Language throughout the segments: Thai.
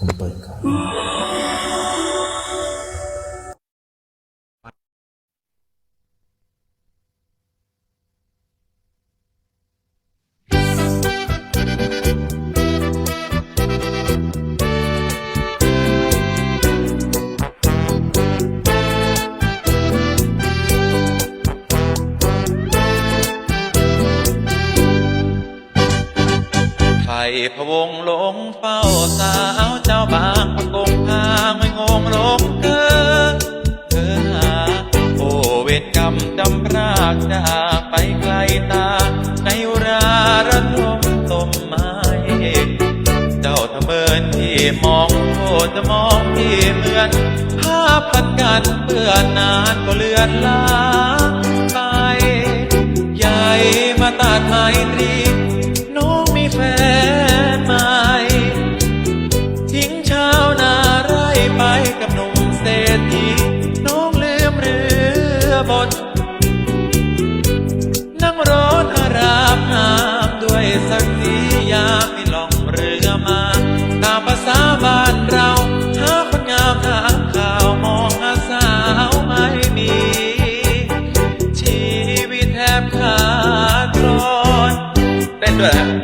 很笨。 พวงลงเฝ้าสาวเจ้าบางประกงพางไม่งงลงเธอเธอหาโอเวรกรรมจำรากจากไปไกลตาในอุราระทมต้มไม้เจ้าทะเมินที่มองโคจะมองที่เหมือนภาพพันกันเปื้อนนานก็เลือนลางไป ใหญ่มาตัดไมตรี อบทนั่งรถอาราบน้ำด้วยสักสียามที่ล่องเรือมา ตามภาษาบ้านเราหาคนงามถามข่าวมองหาสาวไม่มี ชีวิตแทบขาดตอนเต้นด้วย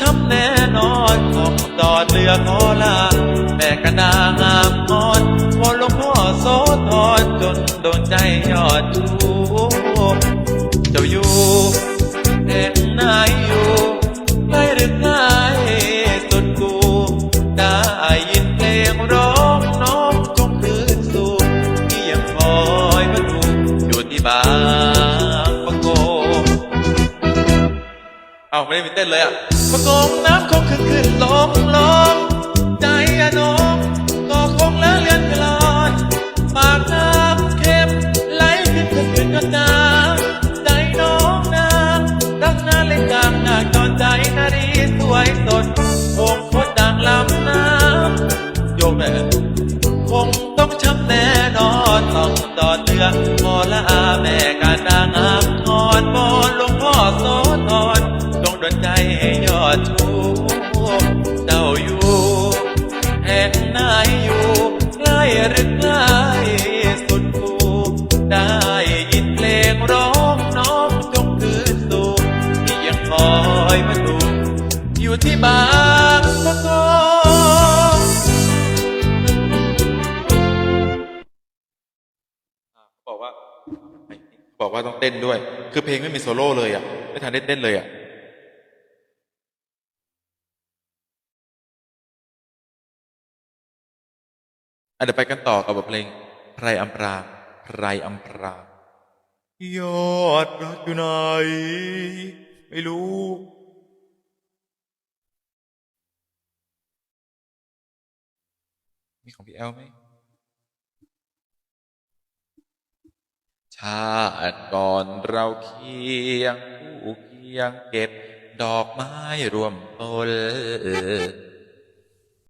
ช้ำแน่นอนของจอดเรือขอลาแม่กระนางามงอนวอนหลวงพ่อโสธรจนโดนใจยอดชู เอาไม่ได้มีเต้นเลยอะประกงน้ำคงขึ้นขึ้นลงลงใจอะน้องก็คงแล้วเลือนกลอนปากน้ำเค็มไหลขึ้นขึ้นขึ้นกระจางใจน้องนางรักนาเล็กลางหน้าจอนใจนารีสวยสดคงโคตรดังลำน้ำโยมแม่คงต้องช้ำแน่นอนต้องต่อเรือพอละอาแม่การนางอามทอนบอนล ชูเจ้าอยู่แห่งไหนอยู่ใกล้หรือไกลสุดกูได้ยินเพลงร้องน้องจงคืนสู่ที่ยังคอยมาดูอยู่ที่บางประกงบอกว่าบอกว่าต้องเต้นด้วย คือเพลงไม่มีโซโล่เลยอะไม่ทันได้เต้นเลยอะ อะเดี๋ยวไปกันต่อกับบทเพลงไพรอัมปราไพรอัมปรายอดรักอยู่ไหน ไม่รู้มีของพี่แอลไหมชาติก่อนเราเคียงคู่เคียงเก็บ ดอกไม้รวมต้น